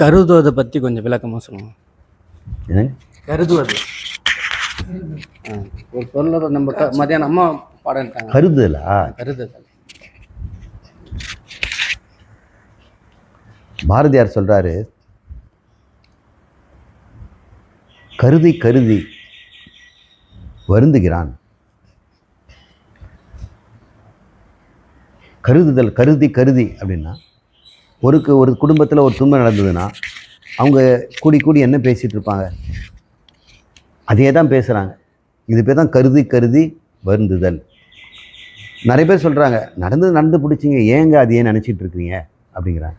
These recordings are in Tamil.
கருதுவதை பற்றி கொஞ்சம் விளக்கமாக என்னங்க? கருதுவது. ஒரு பொருளை நம்ம மத்தியானம் அம்மா பாடன்ட்டாங்க கருதுதலா? கருதுதல். பாரதியார் சொல்றாரு கருதி கருதி வருந்துகிறான். கருதுதல் கருதி கருதி அப்படின்னா ஒருக்கு ஒரு குடும்பத்தில் ஒரு துன்பம் நடந்ததுன்னா அவங்க கூடி கூடி என்ன பேசிகிட்டு இருப்பாங்க? அதே தான் பேசுகிறாங்க இது பேர் தான் கருதி கருதி வருந்துதல். நிறைய பேர் சொல்கிறாங்க நடந்து நடந்து பிடிச்சிங்க. ஏங்க அதையே நினச்சிட்டு இருக்கிறீங்க? அப்படிங்கிறாங்க.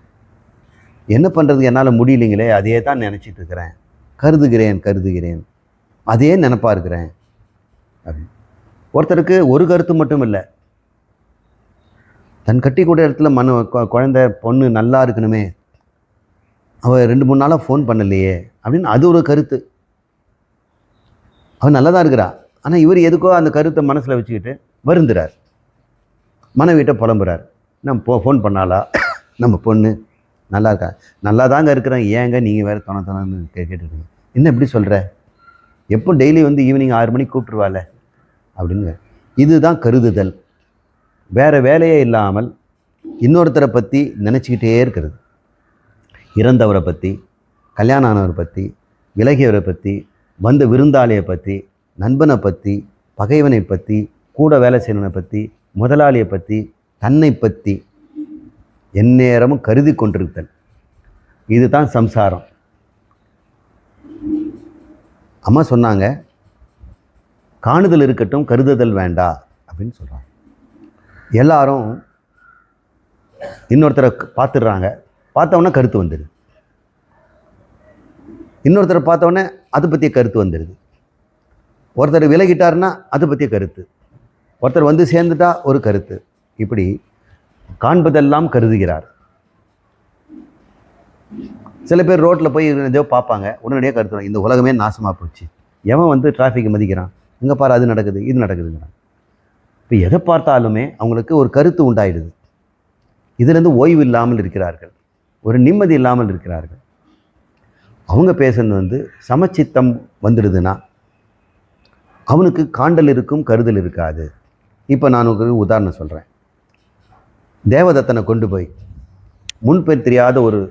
என்ன பண்ணுறது என்னால் முடியலைங்களே அதையே தான் நினச்சிட்டு இருக்கிறேன். கருதுகிறேன் கருதுகிறேன். அதையே நினப்பா இருக்கிறேன். அப்படின்னு ஒருத்தருக்கு ஒரு கருத்து மட்டும் இல்லை தன் கட்டி கூட இடத்துல மனு குழந்தை பொண்ணு நல்லா இருக்கணுமே. அவள் ரெண்டு மூணு நாளாக ஃபோன் பண்ணலையே அப்படின்னு அது ஒரு கருத்து. அவன் நல்லா தான் இருக்கிறா. ஆனால் இவர் எதுக்கோ அந்த கருத்தை மனசில் வச்சுக்கிட்டு வருந்துறார். மனைவிட்ட புலம்புறார். நம்ம போ ஃபோன் பண்ணாலா நம்ம பொண்ணு நல்லா இருக்கா? நல்லா தாங்க இருக்கிறேன். ஏங்க நீங்கள் வேறு தோண தோணன்னு கே கேட்டுருக்கீங்க என்ன இப்படி சொல்கிற எப்போ டெய்லி வந்து ஈவினிங் ஆறு மணிக்கு கூப்பிட்டுருவால அப்படின்னு இதுதான் கருதுதல். வேறு வேலையே இல்லாமல் இன்னொருத்தரை பற்றி நினச்சிக்கிட்டே இருக்கிறது. இறந்தவரை பற்றி கல்யாணம் ஆனவரை பற்றி விலகியவரை பற்றி வந்த விருந்தாளியை பற்றி நண்பனை பற்றி பகைவனை பற்றி கூட வேலை செய்யறவனை பற்றி முதலாளியை பற்றி தன்னை பற்றி எந்நேரமும் கருதி கொண்டிருத்தல். இதுதான் சம்சாரம். அம்மா சொன்னாங்க காணுதல் இருக்கட்டும் கருதுதல் வேண்டா அப்படின்னு சொல்கிறாங்க எல்லாரும் இன்னொருத்தரை பார்த்துடுறாங்க. பார்த்தவொன்னே கருத்து வந்துடுது. இன்னொருத்தரை பார்த்தவொடனே அதை பற்றிய கருத்து வந்துடுது. ஒருத்தர் விலகிட்டார்னா அதை பற்றிய கருத்து. ஒருத்தர் வந்து சேர்ந்துட்டா ஒரு கருத்து. இப்படி காண்பதெல்லாம் கருதுகிறார். சில பேர் ரோட்டில் போய் ஏதோ பார்ப்பாங்க. உடனடியாக கருத்துறாங்க இந்த உலகமே நாசமாக போச்சு. எவன் வந்து டிராஃபிக் மதிக்கிறான்? இங்கே பாரு அது நடக்குது இது நடக்குதுங்கிறான். இப்போ எதை பார்த்தாலுமே அவங்களுக்கு ஒரு கருத்து உண்டாயிடுது. இதுலேருந்து ஓய்வு இல்லாமல் இருக்கிறார்கள். ஒரு நிம்மதி இல்லாமல் இருக்கிறார்கள். அவங்க பேசுறது வந்து சமச்சித்தம் வந்துடுதுன்னா அவனுக்கு காண்டல் இருக்கும் கருதல் இருக்காது. இப்போ நான் உங்களுக்கு ஒரு உதாரணம் சொல்கிறேன் தேவதத்தனை கொண்டு போய் முன்பே தெரியாத ஒரு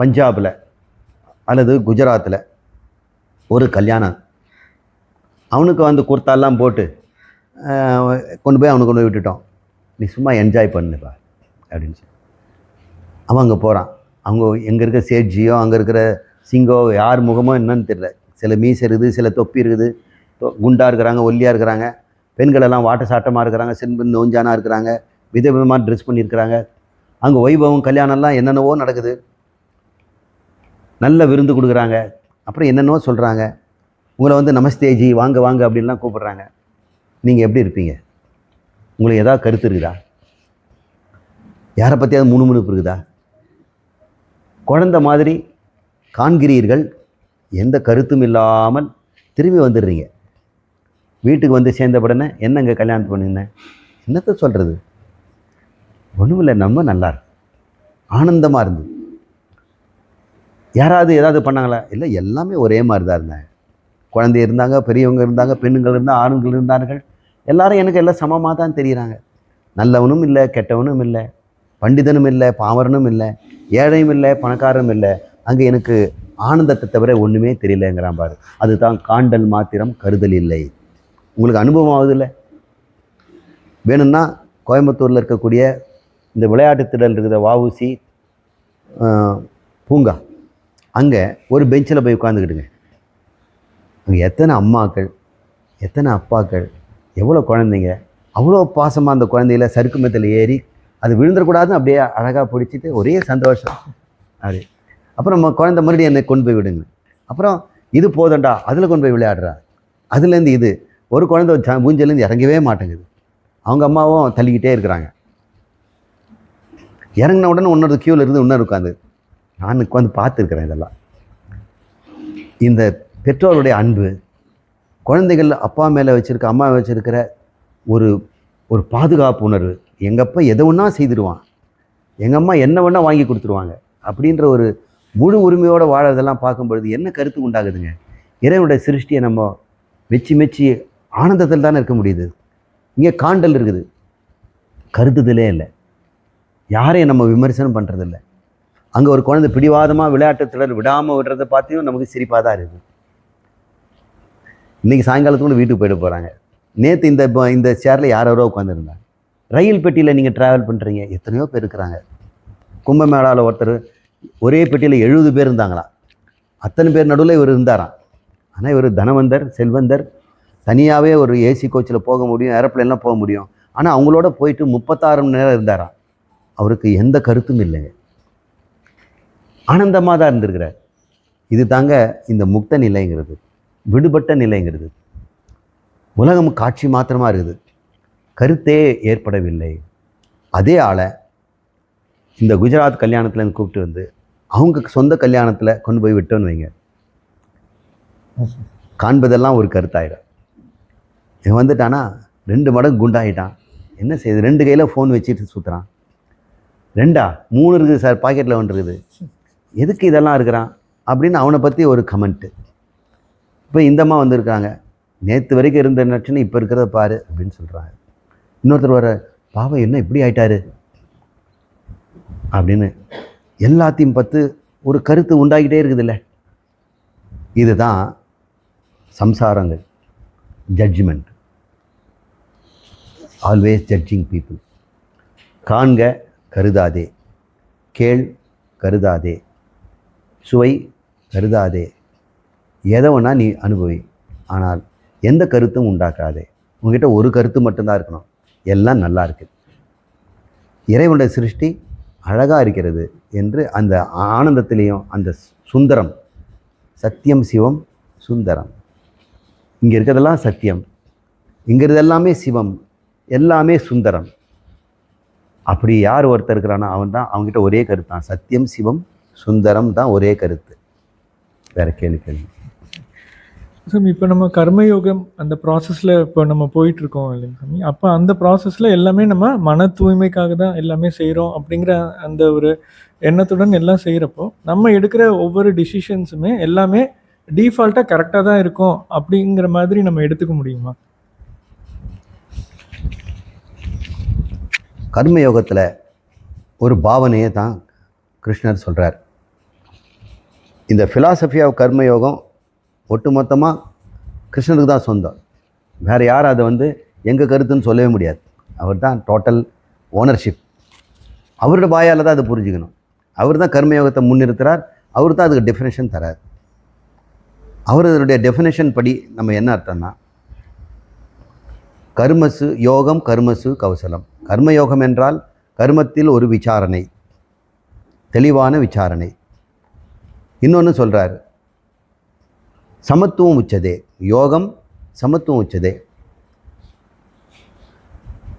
பஞ்சாபில் அல்லது குஜராத்தில் ஒரு கல்யாணம். அவனுக்கு வந்து குர்த்தாலாம் போட்டு கொண்டு போய் அவனை கொண்டு போய் விட்டுட்டோம். நீ சும்மா என்ஜாய் பண்ணுப்பா அப்படின்னு சொல்லி. அவன் அங்கே போகிறான் அவங்க எங்கே இருக்க சேட்ஜியோ அங்கே இருக்கிற சிங்கோ யார் முகமோ என்னன்னு தெரியல. சில மீசை இருக்குது சில தொப்பி இருக்குது. குண்டாக இருக்கிறாங்க ஒல்லியாக இருக்கிறாங்க. பெண்களெல்லாம் வாட்ட சாட்டமாக இருக்கிறாங்க சென்பு நோஞ்சானாக இருக்கிறாங்க விதவிதமாக ட்ரெஸ் பண்ணியிருக்கிறாங்க. அங்கே வைபவம் கல்யாணம்லாம் என்னென்னவோ நடக்குது. நல்ல விருந்து கொடுக்குறாங்க. அப்புறம் என்னென்னவோ சொல்கிறாங்க உங்களை வந்து நமஸ்தேஜி வாங்க வாங்க அப்படின்லாம் கூப்பிட்றாங்க. நீங்கள் எப்படி இருப்பீங்க? உங்களுக்கு ஏதாவது கருத்து இருக்குதா? யாரை பற்றியாவது முணுமுணுப்பு இருக்குதா? குழந்த மாதிரி காண்கிறீர்கள் எந்த கருத்தும் இல்லாமல் திரும்பி வந்துடுறீங்க. வீட்டுக்கு வந்து சேர்ந்த உடனே என்னங்க கல்யாணம் பண்ணினேன் என்னத்தை சொல்கிறது ஒன்றும் இல்லை நம்ம நல்லா ஆனந்தமாக இருந்தது யாராவது ஏதாவது பண்ணாங்களா? இல்லை எல்லாமே ஒரே மாதிரி தான் இருந்தேன் குழந்தை இருந்தாங்க பெரியவங்க இருந்தாங்க பெண்ணுங்கள் இருந்தால் ஆண்கள் இருந்தார்கள். எல்லாரும் எனக்கு எல்லாம் சமமாக தான் தெரிகிறாங்க நல்லவனும் இல்லை கெட்டவனும் இல்லை பண்டிதனும் இல்லை பாமரனும் இல்லை ஏழையும் இல்லை பணக்காரனும் இல்லை. அங்கே எனக்கு ஆனந்தத்தை தவிர ஒன்றுமே தெரியலங்கிறான் பாரு. அதுதான் காண்டல் மாத்திரம் கருதல் இல்லை. உங்களுக்கு அனுபவம் ஆகுதுல்ல வேணும்னா கோயம்புத்தூரில் இருக்கக்கூடிய இந்த விளையாட்டு திடல் இருக்கிற வாவுசி பூங்கா அங்கே ஒரு பெஞ்சில் போய் உட்காந்துக்கிட்டுங்க அங்கே எத்தனை அம்மாக்கள் எத்தனை அப்பாக்கள் எவ்வளோ குழந்தைங்க? அவ்வளோ பாசமாக அந்த குழந்தையில சறுக்கு மெத்தில் ஏறி அது விழுந்துடக்கூடாதுன்னு அப்படியே அழகாக பிடிச்சிட்டு ஒரே சந்தோஷம். அப்படி அப்புறம் நம்ம குழந்தை மறுபடியும் என்னை கொண்டு போய் விடுங்க. அப்புறம் இது போதண்டா அதில் கொண்டு போய் விளையாடுறா. அதுலேருந்து இது ஒரு குழந்தை ச- ஊஞ்சல்லேருந்து இறங்கவே மாட்டேங்குது. அவங்க அம்மாவும் தள்ளிக்கிட்டே இருக்கிறாங்க. இறங்கின உடனே இன்னொரு க்யூவில் இருந்து இன்னொரு உட்காந்து நான் உட்காந்து பார்த்துருக்குறேன் இதெல்லாம். இந்த பெற்றோருடைய அன்பு குழந்தைகள் அப்பா மேலே வச்சுருக்க அம்மா வச்சுருக்கிற ஒரு ஒரு பாதுகாப்பு உணர்வு. எங்கள் அப்பா எதை ஒன்றா செய்திருவான் எங்கள் அம்மா என்ன வேணால் வாங்கி கொடுத்துருவாங்க. அப்படின்ற ஒரு முழு உரிமையோடு வாழறதெல்லாம் பார்க்கும் பொழுது என்ன கருத்து உண்டாகுதுங்க? இறைவனுடைய சிருஷ்டியை நம்ம மெச்சி மெச்சி ஆனந்தத்தில் தானே இருக்க முடியுது. இங்கே காண்டல் இருக்குது. கருத்துதலே இல்லை. யாரையும் நம்ம விமர்சனம் பண்ணுறதில்ல அங்கே ஒரு குழந்தை பிடிவாதமாக விளையாட்டு தொடர் விடாமல் விடுறதை பார்த்தியும் நமக்கு சிரிப்பாக தான் இருக்குது. இன்றைக்கி சாயங்காலத்துக்குள்ள வீட்டுக்கு போயிட்டு போகிறாங்க நேற்று இந்த இப்போ இந்த சேரில் யாரோ உட்காந்துருந்தாங்க ரயில் பெட்டியில் நீங்கள் ட்ராவல் பண்ணுறீங்க எத்தனையோ பேர் இருக்கிறாங்க. கும்பமேளாவில் ஒருத்தர் ஒரே பெட்டியில் எழுபது பேர் இருந்தாங்களாம். அத்தனை பேர் நடுவில் இவர் இருந்தாராம். ஆனால் இவர் தனவந்தர் செல்வந்தர் தனியாகவே ஒரு ஏசி கோச்சில் போக முடியும் ஏரோப்ளைன்லாம் போக முடியும். ஆனால் அவங்களோட போயிட்டு முப்பத்தாறு மணி நேரம் இருந்தாராம். அவருக்கு எந்த கருத்தும் இல்லைங்க. ஆனந்தமாக தான் இருந்திருக்கிறார். இது தாங்க இந்த முக்த நிலைங்கிறது. விடுபட்ட நிலைங்கிறது. உலகம் காட்சி மாத்திரமாக இருக்குது. கருத்தே ஏற்படவில்லை. அதே ஆளை இந்த குஜராத் கல்யாணத்தில் கூப்பிட்டு வந்து அவங்க சொந்த கல்யாணத்தில் கொண்டு போய் விட்டோன்னு வைங்க. காண்பதெல்லாம் ஒரு கருத்தாயிடும் இவன் வந்துட்டானா? ரெண்டு மடங்கு குண்டாயிட்டான். என்ன செய்யுது ரெண்டு கையில் ஃபோன் வச்சுட்டு சுற்றுறான் ரெண்டா? மூணு இருக்குது சார் பாக்கெட்டில் ஒன்று இருக்குது. எதுக்கு இதெல்லாம் இருக்கிறான்? அப்படின்னு அவனை பற்றி ஒரு கமெண்ட்டு இப்போ இந்தம்மா வந்திருக்காங்க. நேற்று வரைக்கும் இருந்த நட்சணம் இப்போ இருக்கிறத பாரு அப்படின்னு சொல்கிறாங்க இன்னொருத்தர் வர பாவம் என்ன இப்படி ஆயிட்டாரு? அப்படின்னு எல்லாத்தையும் பார்த்து ஒரு கருத்து உண்டாகிட்டே இருக்குதுல்ல. இதுதான் சம்சாரங்கள் ஜட்ஜ்மெண்ட் ஆல்வேஸ் ஜட்ஜிங் பீப்புள் காண்க கருதாதே. கேள் கருதாதே. சுவை கருதாதே. எதை வேணால் நீ அனுபவி. ஆனால் எந்த கருத்தும் உண்டாக்காதே. உங்ககிட்ட ஒரு கருத்து மட்டும்தான் இருக்கணும். எல்லாம் நல்லா இருக்கு. இறைவனுடைய சிருஷ்டி அழகாக இருக்கிறது என்று அந்த ஆனந்தத்திலையும் அந்த சுந்தரம் சத்தியம் சிவம் சுந்தரம். இங்கே இருக்கிறதெல்லாம் சத்தியம். இங்கே இருக்கிறது எல்லாமே சிவம். எல்லாமே சுந்தரம். அப்படி யார் ஒருத்தர் இருக்கிறானோ அவன் தான் அவங்ககிட்ட ஒரே கருத்து தான். சத்தியம் சிவம் சுந்தரம் தான் ஒரே கருத்து. வேறு கேள்வி கேள்வி. சாமி இப்போ நம்ம கர்மயோகம் அந்த ப்ராசஸில் இப்போ நம்ம போயிட்டுருக்கோம் இல்லைங்க சாமி? அப்போ அந்த ப்ராசஸில் எல்லாமே நம்ம மன தூய்மைக்காக தான் எல்லாமே செய்கிறோம் அப்படிங்கிற அந்த ஒரு எண்ணத்துடன் எல்லாம் செய்கிறப்போ நம்ம எடுக்கிற ஒவ்வொரு டிசிஷன்ஸுமே எல்லாமே டீஃபால்ட்டாக கரெக்டாக தான் இருக்கும் அப்படிங்கிற மாதிரி நம்ம எடுத்துக்க முடியுமா? கர்மயோகத்தில் ஒரு பாவனையை தான் கிருஷ்ணர் சொல்கிறார் இந்த ஃபிலாசபி ஆஃப் கர்மயோகம் ஒட்டுமொத்தமாக கிருஷ்ணருக்கு தான் சொந்தம். வேறு யாரும் அதை வந்து எங்கள் கருத்துன்னு சொல்லவே முடியாது. அவர் தான் டோட்டல் ஓனர்ஷிப் அவரோட வாயால் தான் அதை புரிஞ்சுக்கணும். அவர் தான் கர்மயோகத்தை முன்னிறுத்துறார். அவர் தான் அதுக்கு டெஃபினேஷன் தரார். அவருடைய டெஃபினேஷன் படி நம்ம என்ன அர்த்தம்னா கர்மசு யோகம் கர்மசு கௌசலம் கர்மயோகம் என்றால் கர்மத்தில் ஒரு விசாரணை தெளிவான விசாரணை. இன்னொன்று சொல்கிறார் சமத்துவம் உச்சதே. யோகம் சமத்துவம் உச்சதே.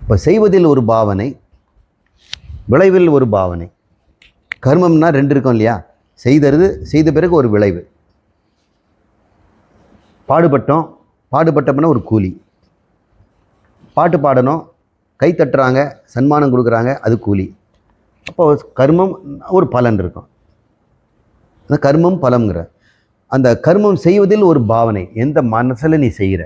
இப்போ செய்வதில் ஒரு பாவனை விளைவில் ஒரு பாவனை. கர்மம்னா ரெண்டு இருக்கும் இல்லையா? செய்தது செய்த பிறகு ஒரு விளைவு. பாடுபட்டோம் பாடுபட்டோம்னா ஒரு கூலி. பாட்டு பாடணும் கை தட்டுறாங்க சன்மானம் கொடுக்குறாங்க அது கூலி. அப்போ கர்மம் ஒரு பலன் இருக்கும். அந்த கர்மம் பலம்ங்கிற. அந்த கர்மம் செய்வதில் ஒரு பாவனை. எந்த மனசில் நீ செய்கிற?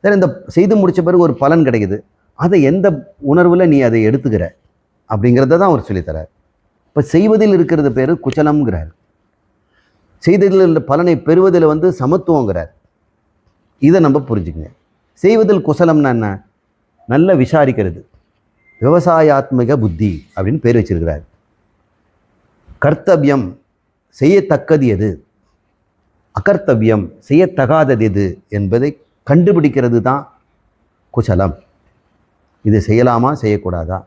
சரி இந்த செய்து முடித்த பிறகு ஒரு பலன் கிடைக்குது. அதை எந்த உணர்வில் நீ அதை எடுத்துக்கிற? அப்படிங்கிறத தான் அவர் சொல்லித்தரார். இப்போ செய்வதில் இருக்கிறது பேர் குச்சலம்ங்கிறார். செய்ததில் உள்ள பலனை பெறுவதில் வந்து சமத்துவங்கிறார். இதை நம்ம புரிஞ்சுக்கங்க. செய்வதில் குசலம்னா என்ன? நல்ல விசாரிக்கிறது. விவசாயாத்மிக புத்தி அப்படின்னு பேர் வச்சிருக்கிறார். கர்த்தவியம் செய்யத்தக்கது எது? அகர்த்தவியம் செய்யத்தகாதது எது என்பதை கண்டுபிடிக்கிறது தான் குசலம். இது செய்யலாமா? செய்யக்கூடாதா?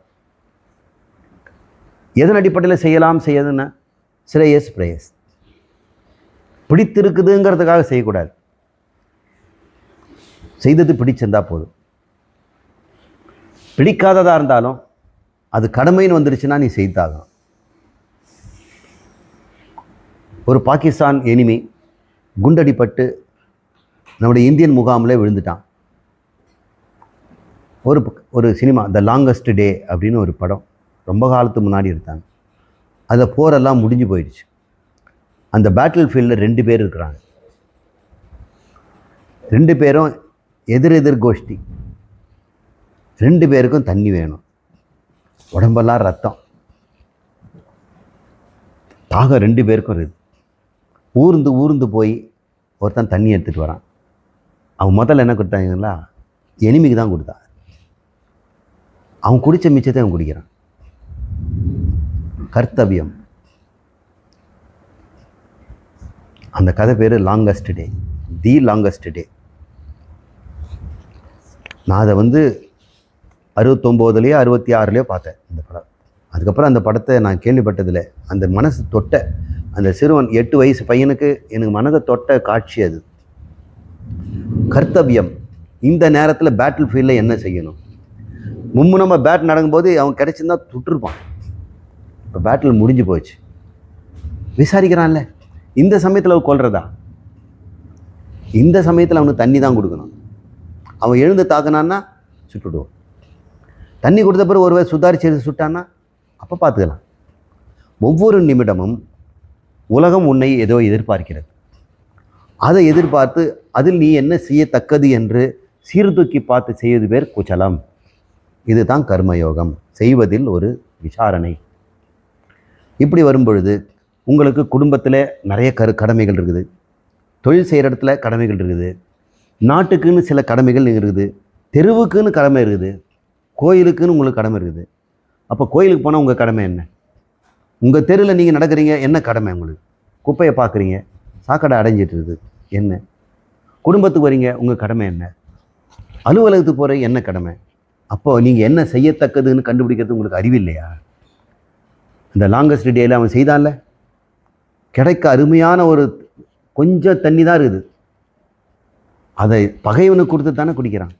எதன் அடிப்படையில் செய்யலாம்? செய்யதுன்னா ஸ்ரேயஸ் பிரேயஸ். பிடித்திருக்குதுங்கிறதுக்காக செய்யக்கூடாது. செய்தது பிடிச்சிருந்தா போதும். பிடிக்காததாக இருந்தாலும் அது கடமைன்னு வந்துருச்சுன்னா நீ செய்தாகணும். ஒரு பாகிஸ்தான் எனிமி குண்டடிப்பட்டு நம்முடைய இந்தியன் முகாமில் விழுந்துட்டான். ஒரு ஒரு சினிமா த லாங்கஸ்ட் டே அப்படின்னு ஒரு படம். ரொம்ப காலத்துக்கு முன்னாடி எடுத்தாங்க. அந்த போரெல்லாம் முடிஞ்சு போயிடுச்சு. அந்த பேட்டில் ஃபீல்டில் ரெண்டு பேர் இருக்கிறாங்க. ரெண்டு பேரும் எதிரெதிர் கோஷ்டி. ரெண்டு பேருக்கும் தண்ணி வேணும். உடம்பெல்லாம் ரத்தம். தாகம் ரெண்டு பேருக்கும் இருக்குது ஊர்ந்து ஊர்ந்து போய் ஒருத்தன் தண்ணி எடுத்துகிட்டு வரான். அவன் முதல்ல என்ன கொடுத்தாங்களா எனிமிக்கு தான் கொடுத்தான். அவன் குடித்த மிச்சத்தை அவன் குடிக்கிறான். கர்த்தவியம். அந்த கதை பேர் லாங்கஸ்ட் டே தி லாங்கஸ்ட் டே நான் அதை வந்து அறுபத்தொம்போதுலேயோ அறுபத்தி ஆறுலேயோ பார்த்தேன் இந்த படம். அதுக்கப்புறம் அந்த படத்தை நான் கேள்விப்பட்டதில்லை. அந்த மனசு தொட்ட அந்த சிறுவன் எட்டு வயசு பையனுக்கு எனக்கு மனதை தொட்ட காட்சி அது. கர்த்தவியம். இந்த நேரத்தில் பேட்டில் ஃபீல்டில் என்ன செய்யணும்? மும்முனமாக பேட் நடக்கும்போது அவன் கிடைச்சிருந்தா சுட்டிருப்பான் இப்போ பேட்டில் முடிஞ்சு போச்சு. விசாரிக்கிறான்ல இந்த சமயத்தில் அவன் கொள்றதா இந்த சமயத்தில் அவனுக்கு தண்ணி தான் கொடுக்கணும். அவன் எழுந்து தாக்குனான்னா சுட்டுடுவான். தண்ணி கொடுத்த பிறகு ஒருவர் சுதாரிச்சு சுட்டான்னா அப்போ பார்த்துக்கலாம். ஒவ்வொரு நிமிடமும் உலகம் உன்னை ஏதோ எதிர்பார்க்கிறது. அதை எதிர்பார்த்து அதில் நீ என்ன செய்யத்தக்கது என்று சீர்தூக்கி பார்த்து செய்வது பேர் குச்சலம். இதுதான் கர்மயோகம். செய்வதில் ஒரு விசாரணை. இப்படி வரும்பொழுது உங்களுக்கு குடும்பத்தில் நிறைய கரு கடமைகள் இருக்குது. தொழில் செய்கிற இடத்துல கடமைகள் இருக்குது. நாட்டுக்குன்னு சில கடமைகள் இருக்குது. தெருவுக்குன்னு கடமை இருக்குது. கோயிலுக்குன்னு உங்களுக்கு கடமை இருக்குது. அப்போ கோயிலுக்கு போனால் உங்கள் கடமை என்ன? உங்கள் தெருவில் நீங்கள் நடக்கிறீங்க என்ன கடமை உங்களுக்கு? குப்பையை பார்க்குறீங்க சாக்கடை அடைஞ்சிட்டு இருக்குது என்ன? குடும்பத்துக்கு வரீங்க உங்கள் கடமை என்ன? அலுவலகத்துக்கு போகிற என்ன கடமை? அப்போ நீங்கள் என்ன செய்யத்தக்கதுன்னு கண்டுபிடிக்கிறது உங்களுக்கு அறிவு இல்லையா? இந்த லாங்கஸ்ட் டேயில் அவன் செய்தான்ல? கிடைக்க அருமையான ஒரு கொஞ்சம் தண்ணி தான் இருக்குது. அதை பகைவனுக்கு கொடுத்து தானே குடிக்கிறான்.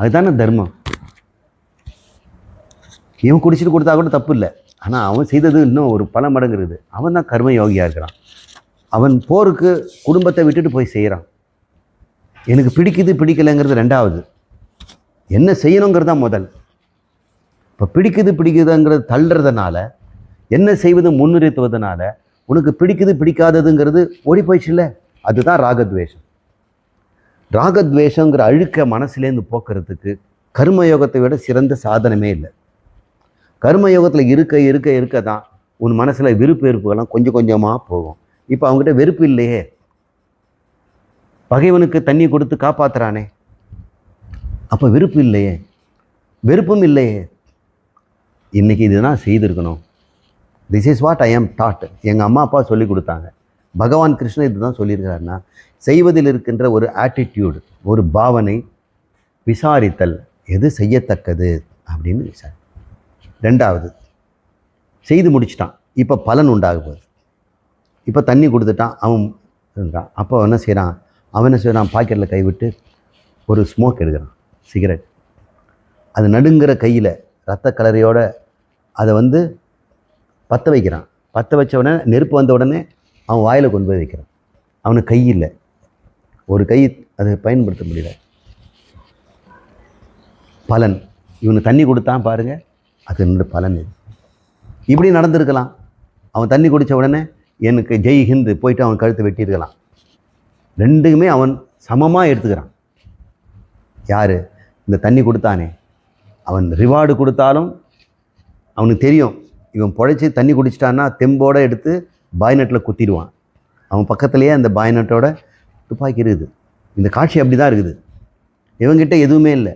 அதுதானே தர்மம். இவன் குடிச்சிட்டு கொடுத்தா கூட தப்பு இல்லை ஆனால் அவன் செய்தது இன்னும் ஒரு பல மடங்கு அவன் தான் கர்ம யோகியாக இருக்கிறான். அவன் போருக்கு குடும்பத்தை விட்டுட்டு போய் செய்கிறான் எனக்கு பிடிக்குது பிடிக்கலைங்கிறது ரெண்டாவது. என்ன செய்யணுங்கிறது தான் முதல். இப்போ பிடிக்குது பிடிக்குதுங்கிறது தள்ளுறதுனால என்ன செய்வது முன்னிறுத்துவதனால உனக்கு பிடிக்குது பிடிக்காததுங்கிறது ஓடி போயிடுச்சுல்ல அதுதான் ராகத்வேஷம். ராகத்வேஷங்கிற அழுக்க மனசுலேருந்து போக்குறதுக்கு கர்மயோகத்தை விட சிறந்த சாதனமே இல்லை. கர்மயோகத்தில் இருக்க இருக்க இருக்க தான் உன் மனசில் விருப்பு வெறுப்புகள்லாம் கொஞ்சம் கொஞ்சமாக போகும். இப்போ அவங்ககிட்ட வெறுப்பு இல்லையே. பகைவனுக்கு தண்ணி கொடுத்து காப்பாத்துறானே. அப்போ விருப்பு இல்லையே. வெறுப்பும் இல்லையே. இன்றைக்கி இதுதான் செய்திருக்கணும். This is what I am taught எங்கள் அம்மா அப்பா சொல்லி கொடுத்தாங்க. பகவான் கிருஷ்ணன் இதுதான் சொல்லியிருக்காருன்னா செய்வதில் இருக்கின்ற ஒரு ஆட்டிடியூடு ஒரு பாவனை விசாரித்தல் எது செய்யத்தக்கது அப்படின்னு விசாரி ரெண்டாவது செய்து முடிச்சிட்டான். இப்போ பலன் உண்டாக போகுது. இப்போ தண்ணி கொடுத்துட்டான் அவன் இருந்தான் அப்போ என்ன செய்கிறான் அவன் என்ன செய்கிறான் பாக்கெட்டில் கைவிட்டு ஒரு ஸ்மோக் எடுக்கிறான் சிகரெட் அது நடுங்கிற கையில் ரத்த கலரையோட அதை வந்து பற்ற வைக்கிறான். பற்ற வச்ச உடனே நெருப்பு வந்த உடனே அவன் வாயில் கொண்டு போய் வைக்கிறான். அவனுக்கு கை இல்லை. ஒரு கை அதை பயன்படுத்த முடியல. பலன். இவனுக்கு தண்ணி கொடுத்தான் பாருங்கள் அது என்னோட பலன் இது. இப்படி நடந்திருக்கலாம். அவன் தண்ணி குடித்த உடனே எனக்கு ஜெய் ஹிந்து போயிட்டு அவன் கழுத்தை வெட்டியிருக்கலாம். ரெண்டுக்குமே அவன் சமமாக எடுத்துக்கிறான். யார்? இந்த தண்ணி கொடுத்தானே. அவன் ரிவார்டு கொடுத்தாலும் அவனுக்கு தெரியும். இவன் பொழைச்சி தண்ணி குடிச்சிட்டான்னா தெம்போடு எடுத்து பாய்நட்டில் குத்திடுவான். அவன் பக்கத்துலேயே அந்த பாய்நெட்டோட துப்பாக்கி இருக்குது. இந்த காட்சி அப்படி தான் இருக்குது. இவங்கிட்ட எதுவுமே இல்லை.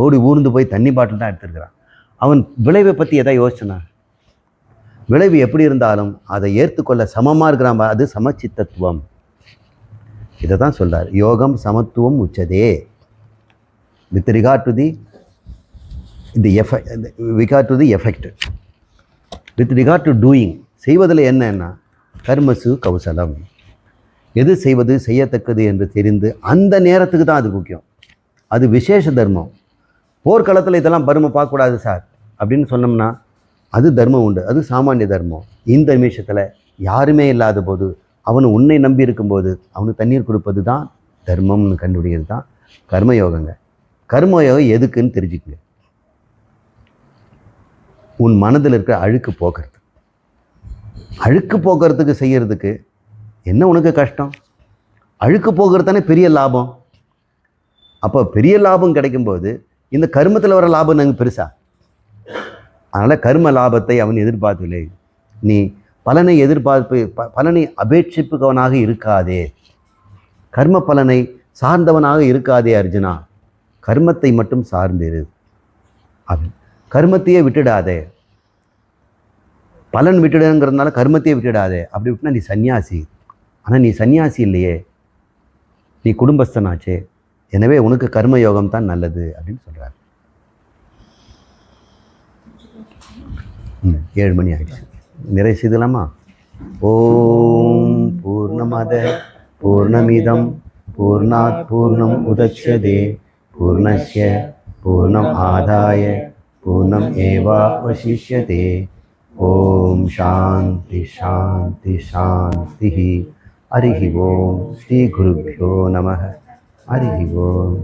ஓடி ஊர்ந்து போய் தண்ணி பாட்டில் தான் எடுத்துருக்கிறான். அவன் விளைவை பற்றி எதை யோசிச்சனா? விளைவு எப்படி இருந்தாலும் அதை ஏற்றுக்கொள்ள சமமாக இருக்கிறான் அது சமச்சித்தத்துவம். இதை தான் சொல்கிறார் யோகம் சமத்துவம் உச்சதே. வித் ரிகார்ட் டு தி இந்த effect regard to the effect with regard to doing செய்வதில் என்னன்னா கர்மசு கௌசலம். எது செய்வது செய்யத்தக்கது என்று தெரிந்து அந்த நேரத்துக்கு தான் அது முக்கியம். அது விசேஷ தர்மம். போர்க்களத்தில் இதெல்லாம் பரும பார்க்கக்கூடாது சார். அப்படின்னு சொன்னோம்னா அது தர்மம் உண்டு. அது சாமானிய தர்மம். இந்த நிமிஷத்தில் யாருமே இல்லாத போது அவனு உன்னை நம்பி இருக்கும்போது அவனுக்கு தண்ணீர் கொடுப்பது தான் தர்மம்னு கண்டுபிடிக்கிறது தான் கர்மயோகங்க. கர்மயோகம் எதுக்குன்னு தெரிஞ்சுக்கங்க. உன் மனதில் இருக்கிற அழுக்கு போக்குறது. அழுக்கு போக்குறதுக்கு செய்யறதுக்கு என்ன உனக்கு கஷ்டம்? அழுக்கு போக்குறது தானே பெரிய லாபம். அப்போ பெரிய லாபம் கிடைக்கும்போது இந்த கருமத்தில் வர லாபம் நாங்கள் பெருசா? அதனால் கர்ம லாபத்தை அவன் எதிர்பார்க்கவில்லை. நீ பலனை எதிர்பார்ப்பு ப- பலனை அபேட்சிப்புகவனாக இருக்காதே. கர்ம பலனை சார்ந்தவனாக இருக்காதே அர்ஜுனா. கர்மத்தை மட்டும் சார்ந்திரு அது கர்மத்தையே விட்டுடாதே. பலன் விட்டுடுங்கிறதுனால கர்மத்தையே விட்டுடாதே. அப்படி விட்டுனா நீ சன்னியாசி ஆனால் நீ சன்னியாசி இல்லையே. நீ குடும்பஸ்தனாச்சே. எனவே உனக்கு கர்ம யோகம் தான் நல்லது அப்படின்னு சொல்கிறார் ஏழு மணி ஆகிடுச்சு நிறைய செய்தலாமா? ஓம் பூர்ணமத பூர்ணமிதம் பூர்ணாத் பூர்ணம் உதட்சதே பூர்ணஸ்ய பூர்ணம் ஆதாய பூர்ணம் ஏவா வசிஷ்யதே. ஓம் சாந்தி சாந்தி சாந்தி ஹரி ஓம் ஸ்ரீ குருभ्यो நமः ஹரி ஓம்.